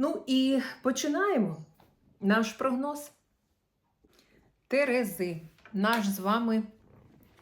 Ну і починаємо наш прогноз. Терези. Наш з вами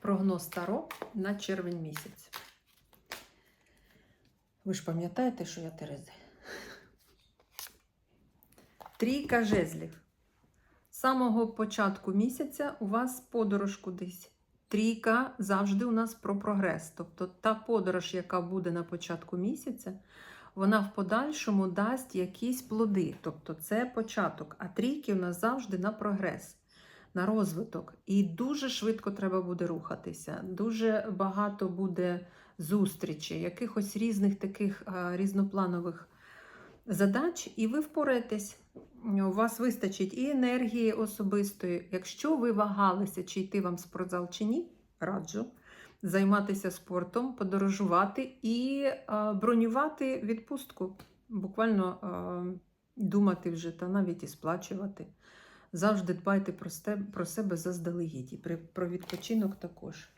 прогноз Таро на червень місяць. Ви ж пам'ятаєте, що я Терези? Трійка жезлів. З самого початку місяця у вас подорож кудись. Трійка завжди у нас про прогрес. Тобто та подорож, яка буде на початку місяця, вона в подальшому дасть якісь плоди. Тобто це початок. А трійки у нас завжди на прогрес, на розвиток. І дуже швидко треба буде рухатися. Дуже багато буде зустрічей, якихось різних таких а, різнопланових задач, і ви впораєтесь. У вас вистачить і енергії особистої. Якщо ви вагалися, чи йти вам спортзал чи ні, раджу займатися спортом, подорожувати і а, бронювати відпустку. Буквально а, думати вже та навіть і сплачувати. Завжди дбайте про, про себе заздалегідь. І про відпочинок також.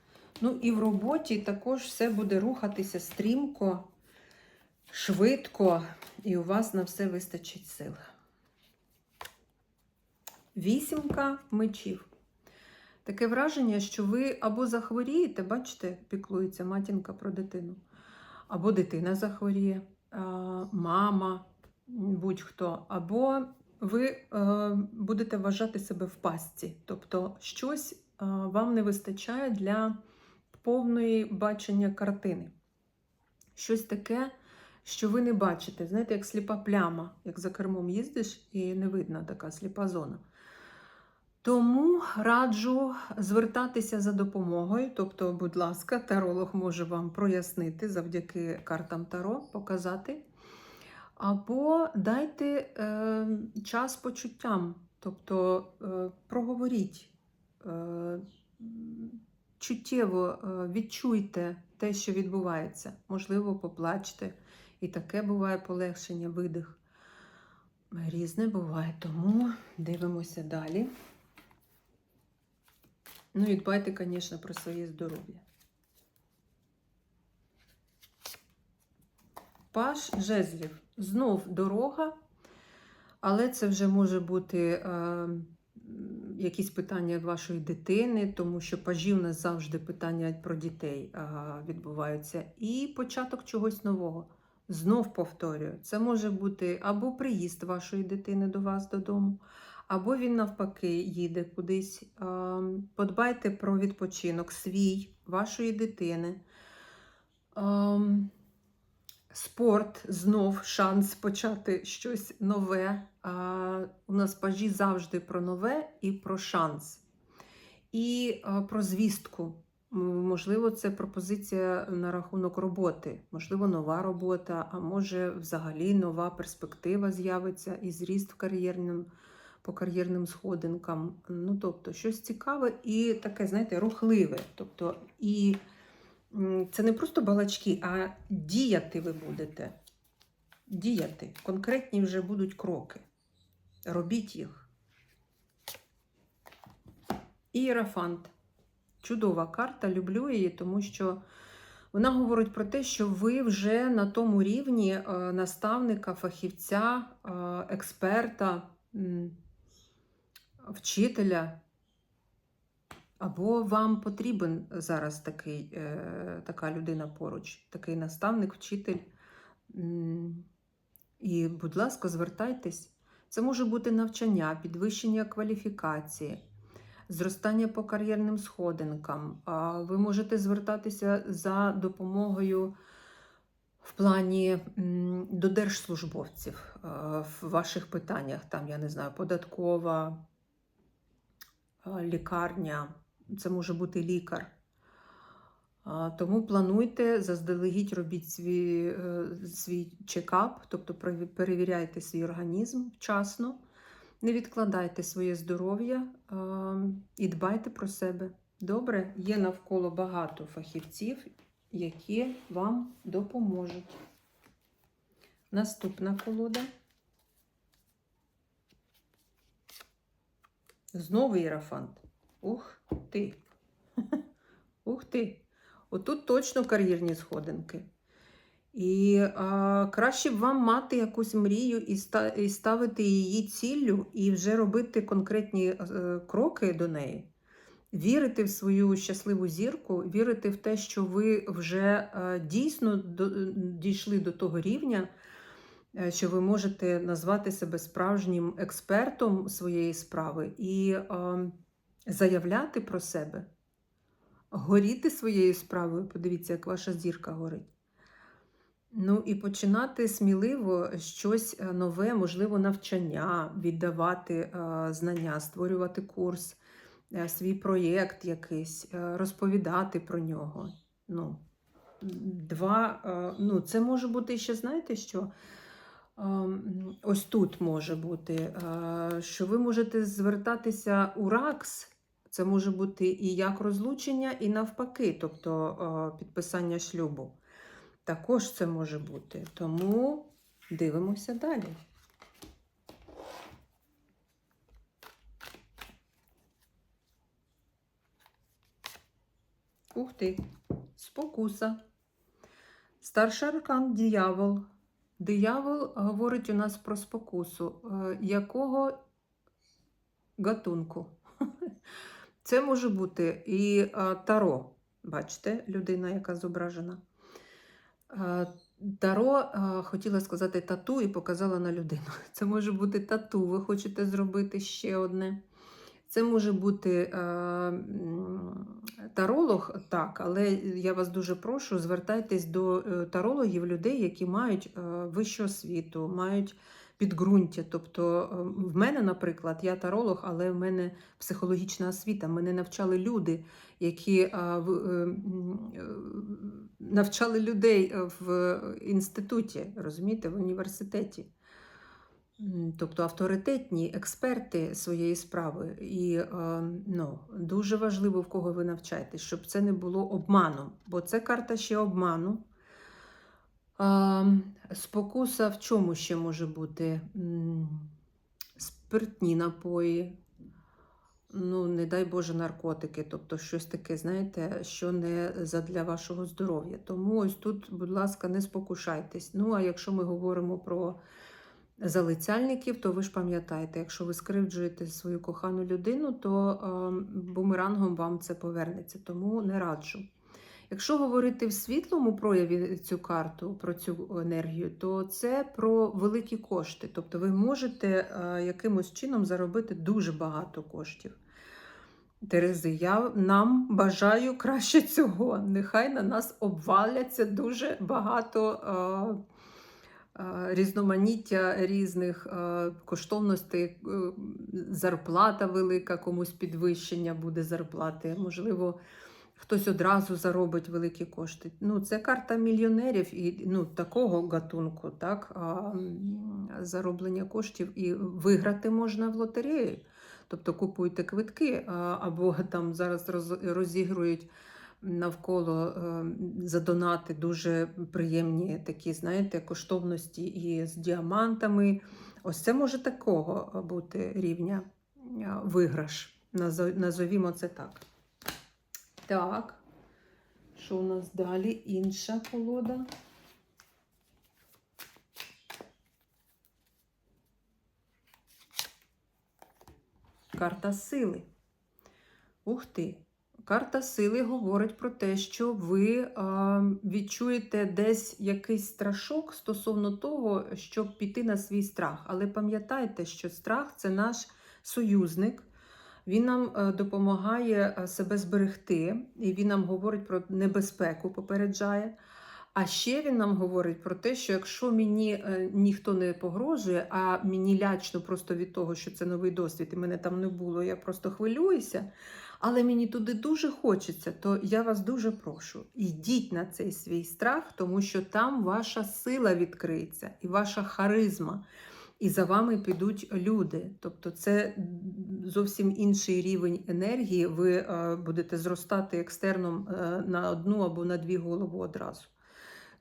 Ну і в роботі також все буде рухатися стрімко, швидко, і у вас на все вистачить сил. Вісімка мечів. Таке враження, що ви або захворієте, бачите, піклується матінка про дитину, або дитина захворіє, мама, будь-хто, або ви е, будете вважати себе в пастці. Тобто щось е, вам не вистачає для повної бачення картини. Щось таке, що ви не бачите. Знаєте, як сліпа пляма, як за кермом їздиш і не видно така сліпа зона. Тому раджу звертатися за допомогою. Тобто, будь ласка, таролог може вам прояснити завдяки картам Таро, показати. Або дайте е, час почуттям, тобто е, проговоріть, е, чуттєво е, відчуйте те, що відбувається. Можливо, поплачте. І таке буває полегшення, видих. Різне буває, тому дивимося далі. Ну і дбайте, звісно, про своє здоров'я. Паш жезлів. Знов дорога, але це вже може бути е, якісь питання вашої дитини, тому що пажі у нас завжди питання про дітей е, відбуваються. І початок чогось нового. Знов повторюю, це може бути або приїзд вашої дитини до вас додому, або він навпаки їде кудись. Ем, Подбайте про відпочинок свій, вашої дитини. Ем, Спорт знов шанс почати щось нове. У нас пажі завжди про нове і про шанс. І про звістку. Можливо, це пропозиція на рахунок роботи, можливо, нова робота, а може, взагалі нова перспектива з'явиться і зріст в кар'єрним, по кар'єрним сходинкам. Ну, тобто, щось цікаве і таке, знаєте, рухливе. Тобто, і це не просто балачки, а діяти ви будете. Діяти. Конкретні вже будуть кроки. Робіть їх. Ієрафант. Чудова карта, люблю її, тому що вона говорить про те, що ви вже на тому рівні е, наставника, фахівця, е, експерта, вчителя. Або вам потрібен зараз такий, е, така людина поруч, такий наставник, вчитель. І, будь ласка, звертайтесь. Це може бути навчання, підвищення кваліфікації, зростання по кар'єрним сходинкам. Ви можете звертатися за допомогою в плані до держслужбовців е, в ваших питаннях. Там, я не знаю, податкова, лікарня, це може бути лікар. Тому плануйте, заздалегідь робіть свій, е, свій чекап, тобто перевіряйте свій організм вчасно, не відкладайте своє здоров'я і дбайте про себе. Добре, є навколо багато фахівців, які вам допоможуть. Наступна колода. Знову іерафант. Ух ти! Ух ти! Отут точно кар'єрні сходинки. І а, краще б вам мати якусь мрію і, ста, і ставити її ціллю, і вже робити конкретні е, кроки до неї. Вірити в свою щасливу зірку, вірити в те, що ви вже е, дійсно до, дійшли до того рівня, що ви можете назвати себе справжнім експертом своєї справи і е, заявляти про себе горіти своєю справою. Подивіться, як ваша зірка горить. Ну і починати сміливо щось е, нове, можливо, навчання, віддавати е, знання, створювати курс, е, свій проєкт якийсь, е, розповідати про нього. Ну, два, е, ну, це може бути ще, знаєте, що ем, ось тут може бути, е, що ви можете звертатися у РАКС. Це може бути і як розлучення, і навпаки, тобто е, підписання шлюбу. Також це може бути. Тому дивимося далі. Ух ти, спокуса. Старший аркан диявол. Диявол говорить у нас про спокусу. Е, Якого гатунку? Це може бути і таро. Бачите, людина, яка зображена. Таро, хотіла сказати тату і показала на людину. Це може бути тату, ви хочете зробити ще одне. Це може бути м, таролог, так, але я вас дуже прошу, звертайтесь до е, тарологів, людей, які мають е, вищу освіту, мають підґрунтя. Тобто, е, в мене, наприклад, я таролог, але в мене психологічна освіта. Мене навчали люди, які е, е, навчали людей е, в інституті, розумієте, в університеті. Тобто авторитетні експерти своєї справи. І е, ну, дуже важливо, в кого ви навчаєтесь, щоб це не було обманом, бо це карта ще обману. А, спокуса в чому ще може бути? Спиртні напої, ну, не дай Боже, наркотики, тобто щось таке, знаєте, що не задля вашого здоров'я. Тому ось тут, будь ласка, не спокушайтесь. Ну, а якщо ми говоримо про залицяльників, то ви ж пам'ятаєте, якщо ви скривджуєте свою кохану людину, то е, бумерангом вам це повернеться, тому не раджу. Якщо говорити в світлому прояві цю карту, про цю енергію, то це про великі кошти. Тобто ви можете е, якимось чином заробити дуже багато коштів. Терези, я нам бажаю краще цього. Нехай на нас обваляться дуже багато е, різноманіття різних е, коштовностей, е, зарплата велика, комусь підвищення буде зарплати. Можливо, хтось одразу заробить великі кошти. Ну, це карта мільйонерів і ну, такого гатунку, так, зароблення коштів і виграти можна в лотерею. Тобто купуйте квитки, або там зараз розігрують навколо е, за донати дуже приємні такі, знаєте, коштовності і з діамантами. Ось це може такого бути рівня виграш. Назовімо це так. Так. Що у нас далі? Інша колода. Карта сили. Ух ти. Карта сили говорить про те, що ви відчуєте десь якийсь страшок стосовно того, щоб піти на свій страх. Але пам'ятайте, що страх це наш союзник. Він нам е, допомагає е, себе зберегти, і він нам говорить про небезпеку, попереджає. А ще він нам говорить про те, що якщо мені е, ніхто не погрожує, а мені лячно просто від того, що це новий досвід, і мене там не було, я просто хвилююся, але мені туди дуже хочеться, то я вас дуже прошу, йдіть на цей свій страх, тому що там ваша сила відкриється і ваша харизма. І за вами підуть люди. Тобто це зовсім інший рівень енергії. Ви е, будете зростати екстерном е, на одну або на дві голови одразу.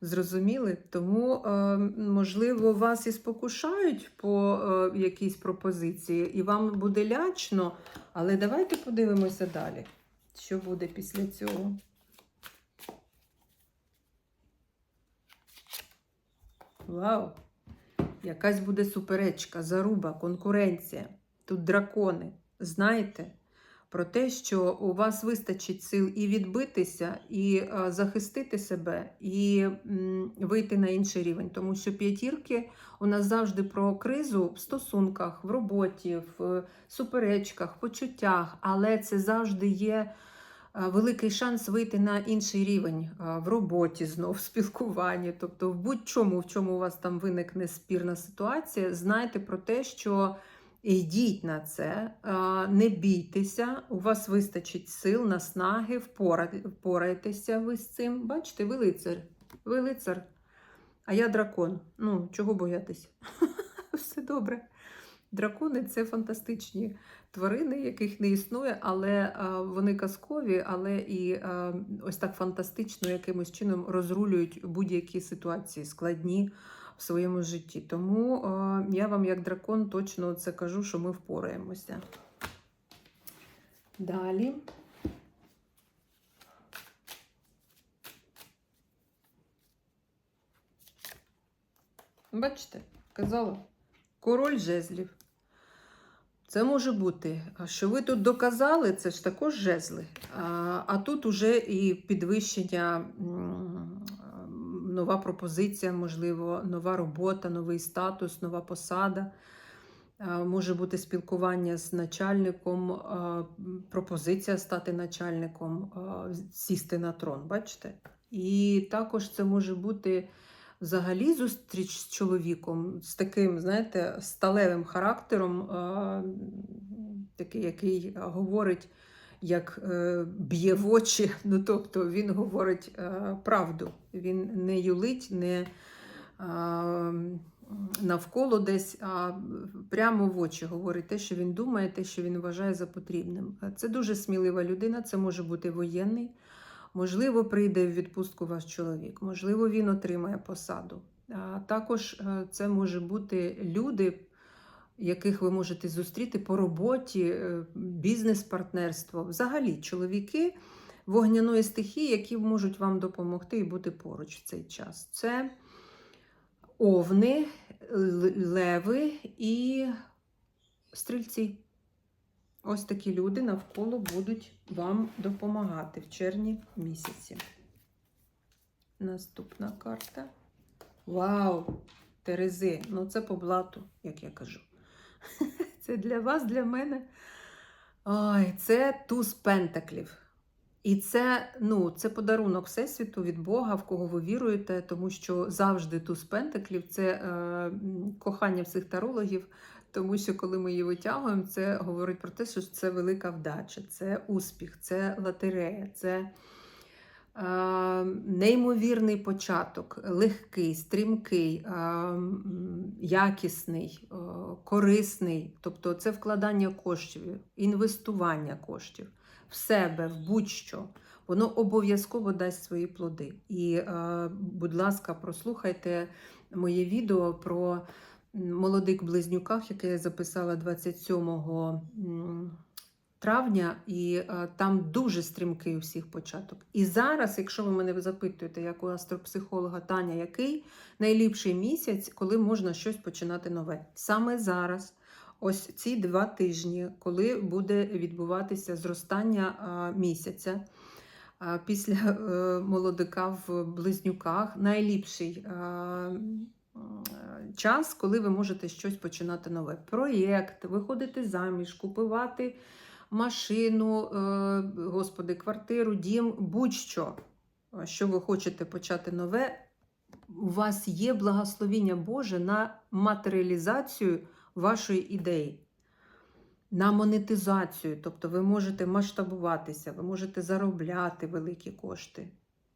Зрозуміли? Тому, е, можливо, вас і спокушають по е, якійсь пропозиції, і вам буде лячно, але давайте подивимося далі, що буде після цього. Вау! Якась буде суперечка, заруба, конкуренція. Тут дракони. Знаєте про те, що у вас вистачить сил і відбитися, і е, захистити себе, і вийти на інший рівень. Тому що п'ятірки у нас завжди про кризу в стосунках, в роботі, в е, суперечках, почуттях, але це завжди є. е, Великий шанс вийти на інший рівень в роботі, знов в спілкуванні, тобто в будь-чому, в чому у вас там виникне спірна ситуація, знайте про те, що йдіть на це, е, не бійтеся, у вас вистачить сил, наснаги, впора- впораєтеся ви з цим. Бачите, ви лицар, ви лицар, а я дракон. Ну, чого боятися? Все добре. Дракони це фантастичні тварини, яких не існує, але е, вони казкові, але і е, ось так фантастично якимось чином розрулюють будь-які ситуації складні в своєму житті. Тому е, я вам, як дракон, точно це кажу, що ми впораємося. Далі. Бачите, казала, король жезлів. Це може бути, що ви тут доказали, це ж також жезли. А, а тут уже і підвищення, нова пропозиція, можливо, нова робота, новий статус, нова посада. Може бути спілкування з начальником, пропозиція стати начальником, сісти на трон, бачите? І також це може бути взагалі зустріч з чоловіком, з таким, знаєте, сталевим характером, такий, який говорить, як е, б'є в очі. Ну, тобто він говорить е, правду. Він не юлить, не а, навколо десь, а прямо в очі говорить те, що він думає, те, що він вважає за потрібним. Це дуже смілива людина, це може бути воєнний. Можливо, прийде в відпустку ваш чоловік, можливо, він отримає посаду. А також е, це може бути люди, яких ви можете зустріти по роботі, е, бізнес-партнерство. Взагалі, чоловіки вогняної стихії, які можуть вам допомогти і бути поруч в цей час. Це овни, леви і стрільці. Ось такі люди навколо будуть вам допомагати в червні місяці. Наступна карта. Вау! Терези. Ну, це по блату, як я кажу. Це для вас, для мене. Ой, це туз пентаклів. І це, ну, це подарунок Всесвіту від Бога, в кого ви віруєте, тому що завжди туз пентаклів це е, кохання всіх тарологів. Тому що коли ми її витягуємо, це говорить про те, що це велика вдача, це успіх, це лотерея, це неймовірний початок, легкий, стрімкий, е, якісний, е, корисний. Тобто це вкладання коштів, інвестування коштів в себе, в будь-що. Воно обов'язково дасть свої плоди. І, е, будь ласка, прослухайте моє відео про молодих близнюках, яке я записала 27 м, травня, і е, там дуже стрімкий у всіх початок. І зараз, якщо ви мене запитуєте, як у астропсихолога Таня, який найліпший місяць, коли можна щось починати нове? Саме зараз. Ось ці два тижні, коли буде відбуватися зростання а, місяця після е, молодика в близнюках, найліпший час, коли ви можете щось починати нове. Проєкт, виходити заміж, купувати машину, е, господи, квартиру, дім, будь-що, що ви хочете почати нове. У вас є благословіння Боже на матеріалізацію вашої ідеї, на монетизацію. Тобто ви можете масштабуватися, ви можете заробляти великі кошти.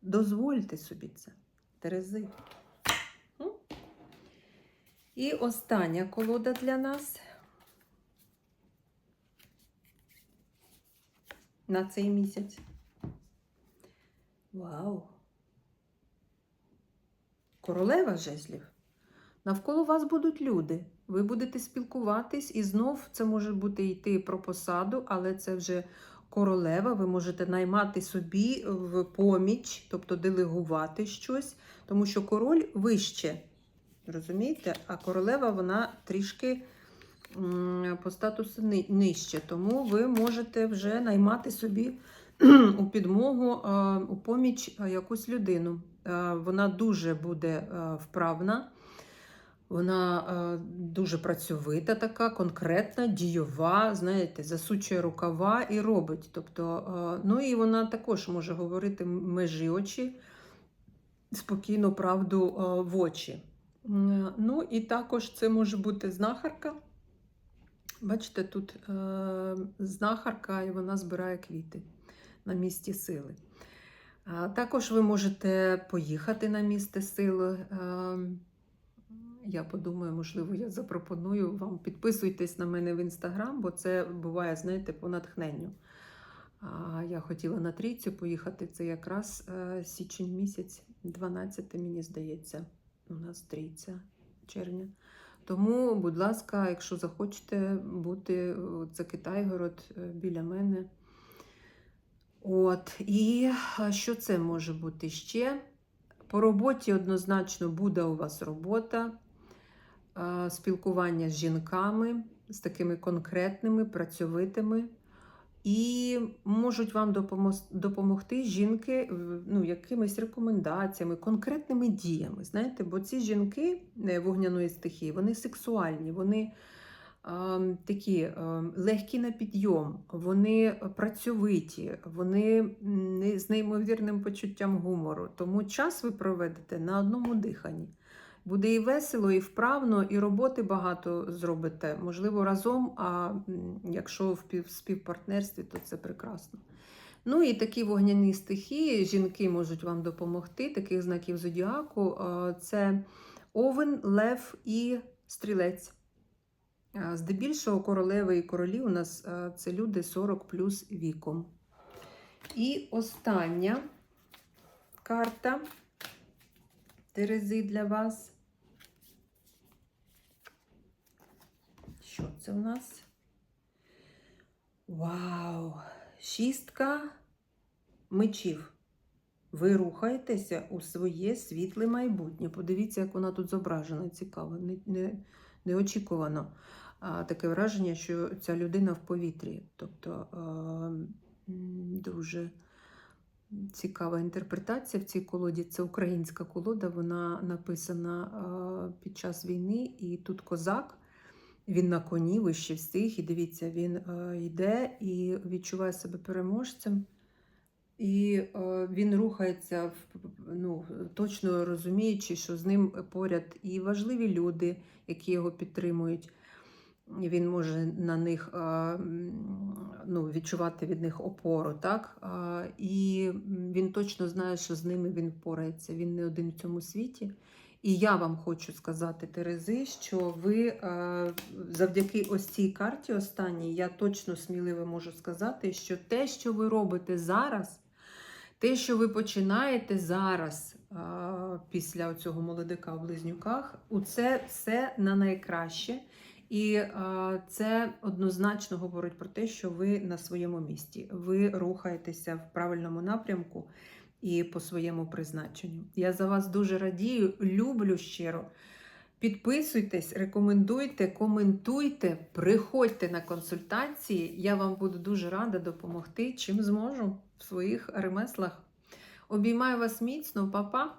Дозвольте собі це, Терези. І остання колода для нас на цей місяць. Вау! Королева жезлів. Навколо вас будуть люди. Ви будете спілкуватись, і знов це може бути йти про посаду, але це вже королева. Ви можете наймати собі в поміч, тобто делегувати щось, тому що король вище. Розумієте? А королева вона трішки по статусу нижче. Тому ви можете вже наймати собі у підмогу, у поміч якусь людину. Вона дуже буде вправна. Вона дуже працьовита, така, конкретна, дійова, знаєте, засучує рукава і робить. Тобто, ну і вона також може говорити межі очі, спокійно правду в очі. Ну і також це може бути знахарка. Бачите, тут е, знахарка, і вона збирає квіти на місці сили. А також ви можете поїхати на місце сили. Е, я подумаю, можливо, я запропоную вам. Підписуйтесь на мене в інстаграм, бо це буває, знаєте, по натхненню. А я хотіла на трійцю поїхати. Це якраз е, січень місяць, 12, мені здається, у нас трійця червня. Тому, будь ласка, якщо захочете бути, це Китайгород е, біля мене. От, і що це може бути ще? По роботі однозначно буде у вас робота, спілкування з жінками, з такими конкретними, працьовитими. І можуть вам допомогти жінки ну, якимись рекомендаціями, конкретними діями. Знаєте, бо ці жінки е, вогняної стихії, вони сексуальні, вони а, такі а, легкі на підйом, вони працьовиті, вони з неймовірним почуттям гумору. Тому час ви проведете на одному диханні. Буде і весело, і вправно, і роботи багато зробите. Можливо, разом, а якщо в співпартнерстві, то це прекрасно. Ну і такі вогняні стихії, жінки можуть вам допомогти. Таких знаків зодіаку це овен, лев і стрілець. Здебільшого королеви і королі у нас це люди 40 плюс віком. І остання карта Терези для вас. Що це у нас? Вау! Шістка мечів. Ви рухаєтеся у своє світле майбутнє. Подивіться, як вона тут зображена. Цікаво, не, не, неочікувано. А, таке враження, що ця людина в повітрі. Тобто а, дуже цікава інтерпретація в цій колоді. Це українська колода, вона написана е, під час війни, і тут козак. Він на коні вище всіх, і дивіться, він е, йде і відчуває себе переможцем. І е, він рухається, ну, точно розуміючи, що з ним поряд і важливі люди, які його підтримують. Він може на них е, ну, відчувати від них опору, так? І він точно знає, що з ними він впорається. Він не один в цьому світі. І я вам хочу сказати, Терези, що ви е, завдяки ось цій карті останній, я точно сміливо можу сказати, що те, що ви робите зараз, те, що ви починаєте зараз, е, після цього молодика в близнюках, це все на найкраще. І е, це однозначно говорить про те, що ви на своєму місці. Ви рухаєтеся в правильному напрямку і по своєму призначенню. Я за вас дуже радію, люблю щиро. Підписуйтесь, рекомендуйте, коментуйте, приходьте на консультації. Я вам буду дуже рада допомогти, чим зможу в своїх ремеслах. Обіймаю вас міцно, па-па!